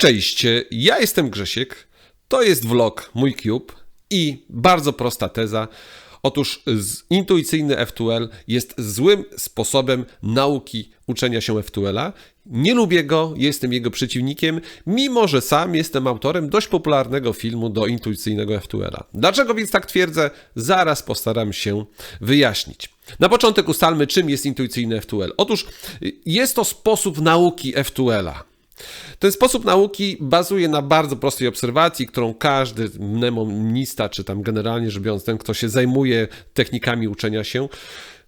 Cześć, ja jestem Grzesiek, to jest vlog Mój Cube i bardzo prosta teza. Otóż intuicyjny F2L jest złym sposobem nauki uczenia się F2L-a. Nie lubię go, jestem jego przeciwnikiem, mimo że sam jestem autorem dość popularnego filmu do intuicyjnego F2L-a. Dlaczego więc tak twierdzę? Zaraz postaram się wyjaśnić. Na początek ustalmy, czym jest intuicyjny F2L. Otóż jest to sposób nauki F2L-a. Ten sposób nauki bazuje na bardzo prostej obserwacji, którą każdy mnemonista, czy tam generalnie rzecz biorąc, ten, kto się zajmuje technikami uczenia się,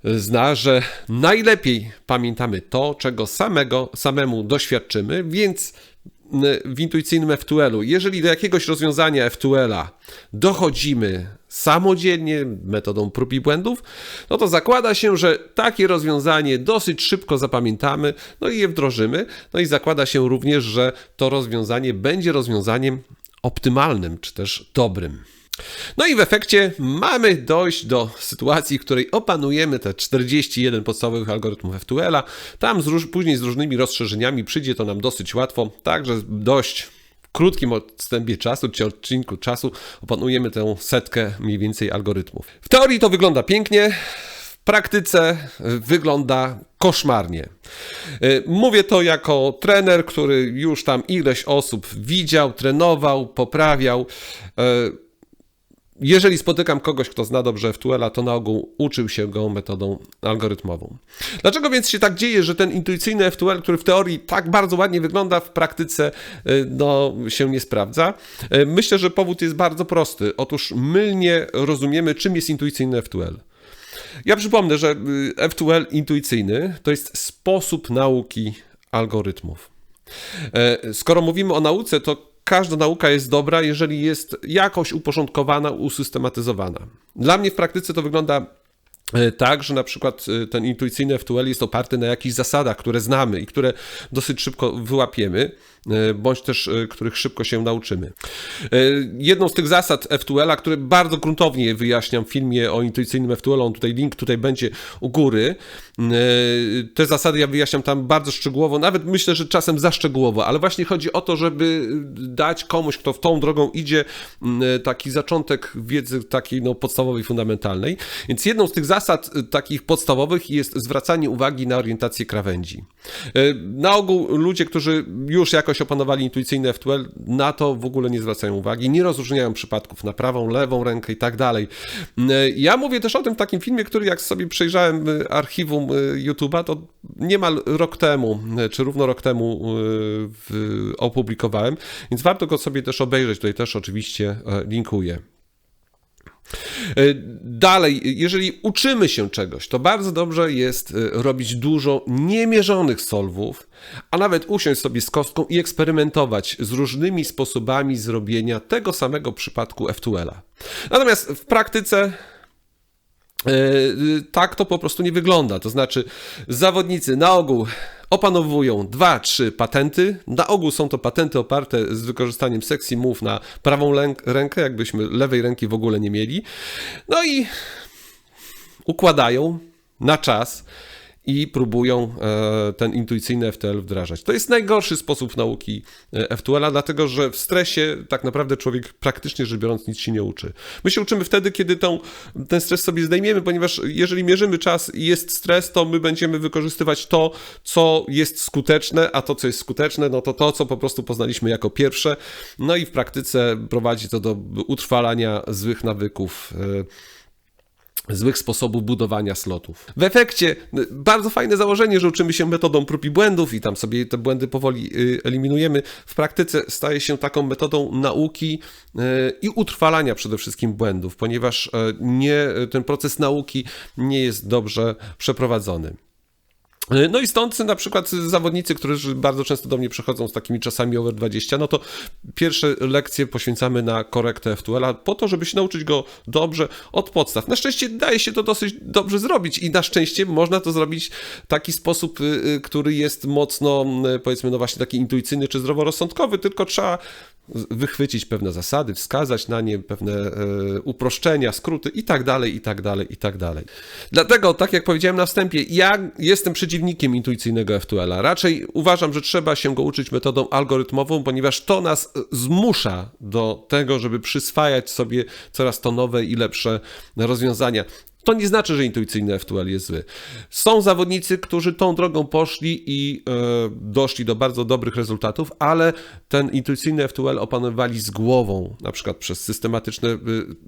zna, że najlepiej pamiętamy to, czego samego, samemu doświadczymy, więc w intuicyjnym F2L-u, jeżeli do jakiegoś rozwiązania F2L-a dochodzimy samodzielnie, metodą prób i błędów, no to zakłada się, że takie rozwiązanie dosyć szybko zapamiętamy, no i je wdrożymy, no i zakłada się również, że to rozwiązanie będzie rozwiązaniem optymalnym, czy też dobrym. No i w efekcie mamy dojść do sytuacji, w której opanujemy te 41 podstawowych algorytmów F2L-a. Tam z róż, później z różnymi rozszerzeniami przyjdzie to nam dosyć łatwo, także dość krótkim odstępie czasu, czy odcinku czasu opanujemy tę setkę mniej więcej algorytmów. W teorii to wygląda pięknie, w praktyce wygląda koszmarnie. Y, Mówię to jako trener, który już tam ileś osób widział, trenował, poprawiał. Jeżeli spotykam kogoś, kto zna dobrze F2L, to na ogół uczył się go metodą algorytmową. Dlaczego więc się tak dzieje, że ten intuicyjny F2L, który w teorii tak bardzo ładnie wygląda, w praktyce y, no, się nie sprawdza? Y, Myślę, że powód jest bardzo prosty. Otóż mylnie rozumiemy, czym jest intuicyjny F2L. Ja przypomnę, że y, F2L intuicyjny to jest sposób nauki algorytmów. E, Skoro mówimy o nauce, to każda nauka jest dobra, jeżeli jest jakoś uporządkowana, usystematyzowana. Dla mnie w praktyce to wygląda e, tak, że na przykład e, ten intuicyjny F2L jest oparty na jakichś zasadach, które znamy i które dosyć szybko wyłapiemy, bądź też e, których szybko się nauczymy. E, Jedną z tych zasad F2L, które bardzo gruntownie wyjaśniam w filmie o intuicyjnym F2L, on tutaj link tutaj będzie u góry. E, Te zasady ja wyjaśniam tam bardzo szczegółowo, nawet myślę, że czasem za szczegółowo, ale właśnie chodzi o to, żeby dać komuś, kto w tą drogą idzie, taki zaczątek wiedzy takiej no, podstawowej, fundamentalnej. Więc jedną z tych zasad takich podstawowych jest zwracanie uwagi na orientację krawędzi. Na ogół ludzie, którzy już jakoś opanowali intuicyjne F2L, na to w ogóle nie zwracają uwagi, nie rozróżniają przypadków na prawą, lewą rękę i tak dalej. Y, Ja mówię też o tym w takim filmie, który jak sobie przejrzałem y, archiwum y, YouTube'a, to niemal rok temu, czy równo rok temu opublikowałem, więc warto go sobie też obejrzeć. Tutaj też oczywiście e, linkuję. E, Dalej, jeżeli uczymy się czegoś, to bardzo dobrze jest e, robić dużo niemierzonych solwów, a nawet usiąść sobie z kostką i eksperymentować z różnymi sposobami zrobienia tego samego przypadku F2L-a. Natomiast w praktyce E, tak to po prostu nie wygląda. To znaczy, zawodnicy na ogół opanowują dwa, trzy patenty. Na ogół są to patenty oparte z wykorzystaniem sexy move na prawą rękę, jakbyśmy lewej ręki w ogóle nie mieli. No i układają na czas i próbują e, ten intuicyjny FTL wdrażać. To jest najgorszy sposób nauki e, FTL-a, dlatego że w stresie tak naprawdę człowiek praktycznie rzecz biorąc nic się nie uczy. My się uczymy wtedy, kiedy tą, ten stres sobie zdejmiemy, ponieważ jeżeli mierzymy czas i jest stres, to my będziemy wykorzystywać to, co jest skuteczne, a to, co jest skuteczne, no to to, co po prostu poznaliśmy jako pierwsze. No i w praktyce prowadzi to do utrwalania złych nawyków. e, złych sposobów budowania slotów. W efekcie y, bardzo fajne założenie, że uczymy się metodą prób i błędów i tam sobie te błędy powoli y, eliminujemy. W praktyce staje się taką metodą nauki y, i utrwalania przede wszystkim błędów, ponieważ nie, ten proces nauki nie jest dobrze przeprowadzony. No i stąd na przykład zawodnicy, którzy bardzo często do mnie przychodzą z takimi czasami over 20, no to pierwsze lekcje poświęcamy na korektę F2L, po to, żeby się nauczyć go dobrze od podstaw. Na szczęście daje się to dosyć dobrze zrobić i na szczęście można to zrobić w taki sposób, y, y, który jest mocno, y, powiedzmy, no właśnie taki intuicyjny czy zdroworozsądkowy, tylko trzeba wychwycić pewne zasady, wskazać na nie pewne e, uproszczenia, skróty i tak dalej, i tak dalej, i tak dalej. Dlatego, tak jak powiedziałem na wstępie, ja jestem przeciwnikiem intuicyjnego FTL-a. Raczej uważam, że trzeba się go uczyć metodą algorytmową, ponieważ to nas e, zmusza do tego, żeby przyswajać sobie coraz to nowe i lepsze rozwiązania. To nie znaczy, że intuicyjny FTL jest zły. Są zawodnicy, którzy tą drogą poszli i e, doszli do bardzo dobrych rezultatów, ale ten intuicyjny FTL opanowali z głową, na przykład przez systematyczne y,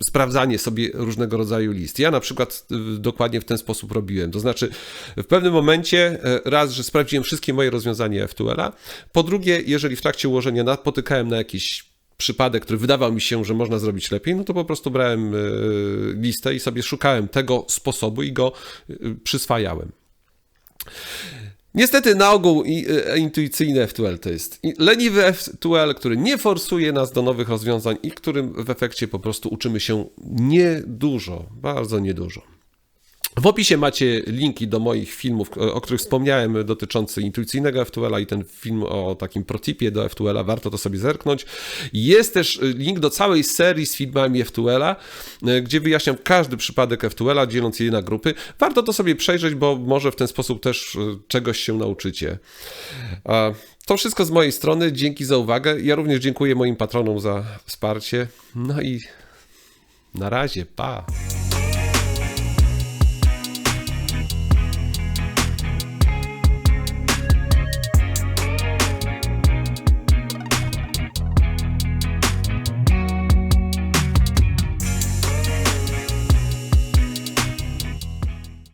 sprawdzanie sobie różnego rodzaju list. Ja na przykład y, dokładnie w ten sposób robiłem. To znaczy, w pewnym momencie, e, raz, że sprawdziłem wszystkie moje rozwiązania FTL-a, po drugie, jeżeli w trakcie ułożenia napotykałem na jakiś przypadek, który wydawał mi się, że można zrobić lepiej, no to po prostu brałem e, listę i sobie szukałem tego sposobu i go e, przyswajałem. Niestety na ogół e, intuicyjny FTL to jest leniwy FTL, który nie forsuje nas do nowych rozwiązań i którym w efekcie po prostu uczymy się niedużo, bardzo niedużo. W opisie macie linki do moich filmów, o których wspomniałem, dotyczący intuicyjnego FTL-a i ten film o takim protipie do FTL-a, warto to sobie zerknąć. Jest też link do całej serii z filmami FTL-a, e, gdzie wyjaśniam każdy przypadek FTL-a, dzieląc je na grupy. Warto to sobie przejrzeć, bo może w ten sposób też e, czegoś się nauczycie. To wszystko z mojej strony. Dzięki za uwagę. Ja również dziękuję moim patronom za wsparcie. No i na razie, pa.